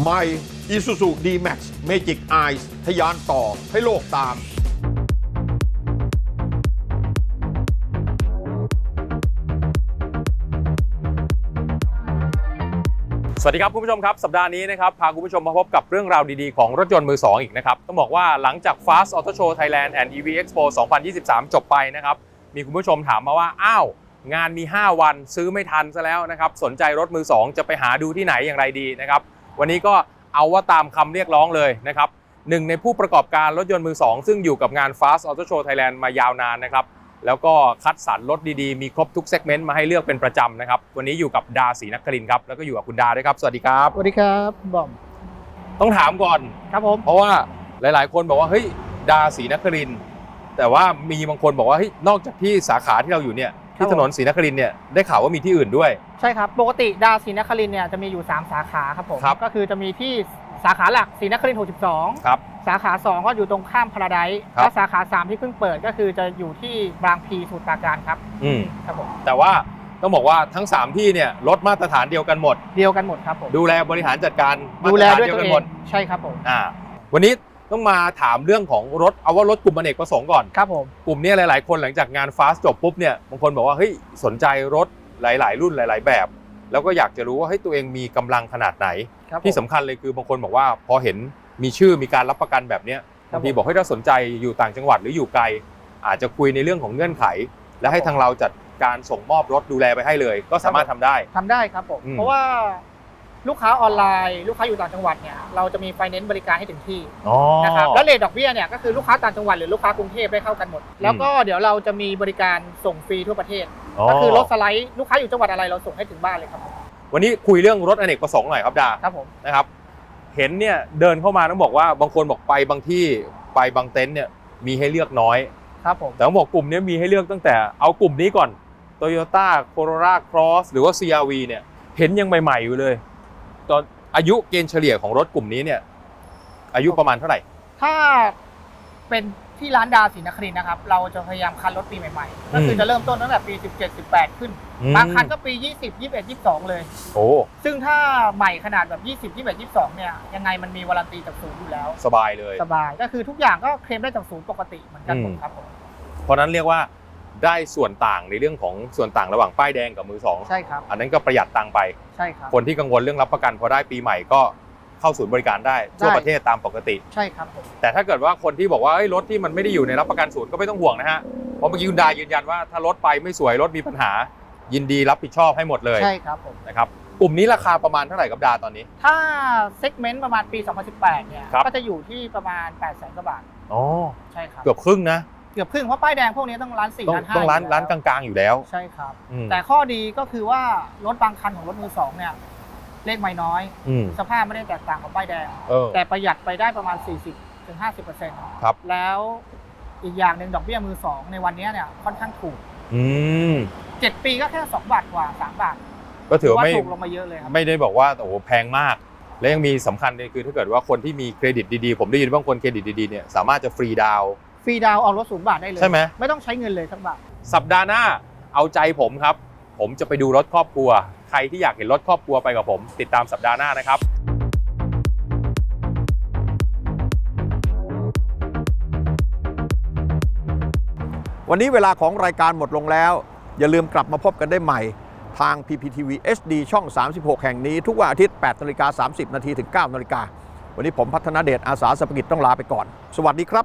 ใหม่ Isuzu D-Max Magic Eyes ทยานต่อให้โลกตาม สวัสดีครับคุณผู้ชมครับ สัปดาห์นี้นะครับ พาคุณผู้ชมมาพบกับเรื่องราวดีๆ ของรถยนต์มือ 2 อีกนะครับ ต้องบอกว่าหลังจาก Fast Auto Show Thailand and EV Expo 2023 จบไปนะครับ มีคุณผู้ชมถามมาว่า อ้าวงานมี 5 วันซื้อไม่ทันซะแล้วนะครับ สนใจรถมือ 2 จะไปหาดูที่ไหนอย่างไรดีนะครับ วันนี้ก็เอาว่าตามคำเรียกร้องเลยนะครับหนึ่งในผู้ประกอบการรถยนต์มือ2ซึ่งอยู่กับงาน Fast Auto Show Thailand มายาวนานนะครับ แล้วก็คัดสรรรถดีๆ มีครบทุกเซกเมนต์มาให้เลือกเป็นประจำนะครับ วันนี้อยู่กับดาศรีนครินทร์ครับ แล้วก็อยู่กับคุณดาด้วยครับ สวัสดีครับ สวัสดีครับคุณบอม ต้องถามก่อน ครับผม เพราะว่าหลายๆ คนบอกว่า เฮ้ย ดาศรีนครินทร์แต่ว่ามีบางคนบอกว่า เฮ้ย นอกจากที่สาขาที่เราอยู่เนี่ย ที่ถนนศรีนครินทร์เนี่ยได้ข่าวว่ามีที่อื่นด้วย ใช่ครับ ปกติดาวศรีนครินทร์เนี่ยจะมีอยู่ 3 สาขาครับผม ครับก็คือจะมีที่สาขาหลักศรีนครินทร์62 ครับ สาขา 2 ก็อยู่ตรงข้ามพาราไดซ์ครับ และสาขา 3 ที่เพิ่งเปิดก็คือจะอยู่ที่บางพลีสมุทรปราการครับ อืมครับผม แต่ว่าต้องบอกว่าทั้ง 3 ที่เนี่ยรถมาตรฐานเดียวกันหมด เดียวกันหมดครับผม ดูแลบริหารจัดการมาดูตรแลฐานด้วยเดียวตัวกันเอหมดง ใช่ครับผม อ่าวันนี้ ต้องมาถามเรื่องของรถเอาว่ารถกลุ่มอเนกประสงค์ก่อนครับผมกลุ่มเนี้หลาย ๆ คนหลังจากงานฟาสจบปุ๊บเนี่ยบางคนบอกว่าเฮ้ยสนใจรถหลาย ๆ รุ่นหลาย ๆ แบบ แล้วก็อยากจะรู้ว่าเฮ้ยตัวเองมีกำลังขนาดไหนครับผมที่สำคัญเลยคือบางคนบอกว่าพอเห็นมีชื่อมีการรับประกันแบบเนี้ยครับบางทีบอกให้ยถ้าสนใจอยู่ต่างจังหวัดหรืออยู่ไกล อาจจะคุยในเรื่องของเงื่อนไข และให้ทางเราจัดการส่งมอบรถดูแลไปให้เลย ก็สามารถทำได้ทำได้ครับผมอืมเพราะว่า ลูกค้าออนไลน์ ลูกค้าอยู่ต่างจังหวัดเนี่ยเราจะมีไฟแนนซ์บริการให้ถึงที่อ๋อ นะครับแล้วเลทดอกเบี้ยเนี่ยก็คือลูกค้าต่างจังหวัดหรือลูกค้ากรุงเทพได้เข้ากันหมด แล้วก็เดี๋ยวเราจะมีบริการส่งฟรีทั่วประเทศ ก็คือรถสไลด์ลูกค้าอยู่จังหวัดอะไรเราส่งให้ถึงบ้านเลยครับผมวันนี้คุยเรื่องรถอเนกประสงค์หน่อยครับดาครับผมนะครับ เห็นเนี่ยเดินเข้ามาต้องบอกว่าบางคนบอกไปบางที่ไปบางเต็นท์เนี่ยมีให้เลือกน้อย ครับผม แต่ต้องบอกกลุ่มนี้มีให้เลือกตั้งแต่เอากลุ่มนี้ก่อน Toyota Corolla Cross หรือว่า CRV เนี่ยเห็นยังใหม่ๆอยู่เลย ตอนอายุเกณฑ์เฉลี่ยของรถกลุ่มนี้เนี่ย อายุประมาณเท่าไหร่ ถ้าเป็นที่ร้านดาวศรีนครินทร์นะครับ เราจะพยายามคัดรถปีใหม่ๆ ก็คือจะเริ่มต้นตั้งแต่ปี 17 18 ขึ้นบางคันก็ปี 20 21 22 เลย โอ้ซึ่งถ้าใหม่ขนาดแบบ 20 21 22 เนี่ย ยังไงมันมีวารันตีจากศูนย์อยู่แล้ว สบายเลย สบาย ก็คือทุกอย่างก็เคลมได้จากศูนย์ปกติเหมือนกันหมดอืมครับผม เพราะนั้นเรียกว่า ได้ส่วนต่างในเรื่องของส่วนต่างระหว่างป้ายแดงกับมือสองใช่ครับ อันนั้นก็ประหยัดตังค์ไป ใช่ครับ คนที่กังวลเรื่องรับประกันพอได้ปีใหม่ก็เข้าศูนย์บริการได้ทั่วได้ประเทศตามปกติ ใช่ครับผมแต่ถ้าเกิดว่าคนที่บอกว่าเอ้ยรถที่มันไม่ได้อยู่ในรับประกันศูนย์ก็ไม่ต้องห่วงนะฮะ เพราะเมื่อกี้คุณดายืนยันว่าถ้ารถไปไม่สวยรถมีปัญหา ยินดีรับผิดชอบให้หมดเลยใช่ครับผมนะครับกลุ่มนี้ราคาประมาณเท่าไหร่กับดาตอนนี้ ถ้าเซกเมนต์ประมาณปี 2018 เนี่ยครับก็จะอยู่ที่ประมาณ 8 0 0 0 0 0กว่าบาท อ๋อ ใช่ครับ เกือบครึ่งนะ เกือบครึ่งเพราะป้ายแดงพวกนี้ต้องร้านสี่ต้องร้านห้าต้องร้านยู่แล้วร้านกลางๆอยู่แล้ว ใช่ครับ อืม แต่ข้อดีก็คือว่ารถบางคันของรถมือสองเนี่ยเลขไม่น้อย อืมสภาพไม่ได้แตกต่างกับป้ายแดง เออ แต่ประหยัดไปได้ประมาณ 40ถึง50%ครับ แล้วอีกอย่างหนึ่งดอกเบี้ยมือสองในวันนี้เนี่ยค่อนข้างถูก อืม7 ปีก็แค่ 2 บาทกว่า 3 บาทก็ถือว่าไม่ ถูกลงมาเยอะเลยครับ ไม่ได้บอกว่าโอ้โหแพงมาก และยังมีสำคัญเลยคือถ้าเกิดว่าคนที่มีเครดิตดีๆ ผมได้ยินว่าคนเครดิตดีๆเนี่ยสามารถจะฟรีดาวน์ ฟรีดาวน์เอารถศูนย์บาทได้เลยใช่ไหม ไม่ต้องใช้เงินเลยสักบาท สัปดาห์หน้าเอาใจผมครับ ผมจะไปดูรถครอบครัว ใครที่อยากเห็นรถครอบครัวไปกับผม ติดตามสัปดาห์หน้านะครับวันนี้เวลาของรายการหมดลงแล้ว อย่าลืมกลับมาพบกันได้ใหม่ ทาง PPTV HD ช่อง 36 แห่งนี้ ทุกวันอาทิตย์8นาฬิกา30 นาทีถึง 9 นาฬิกา วันนี้ผมพัฒนาเดชอาสาสปกิจต้องลาไปก่อน สวัสดีครับ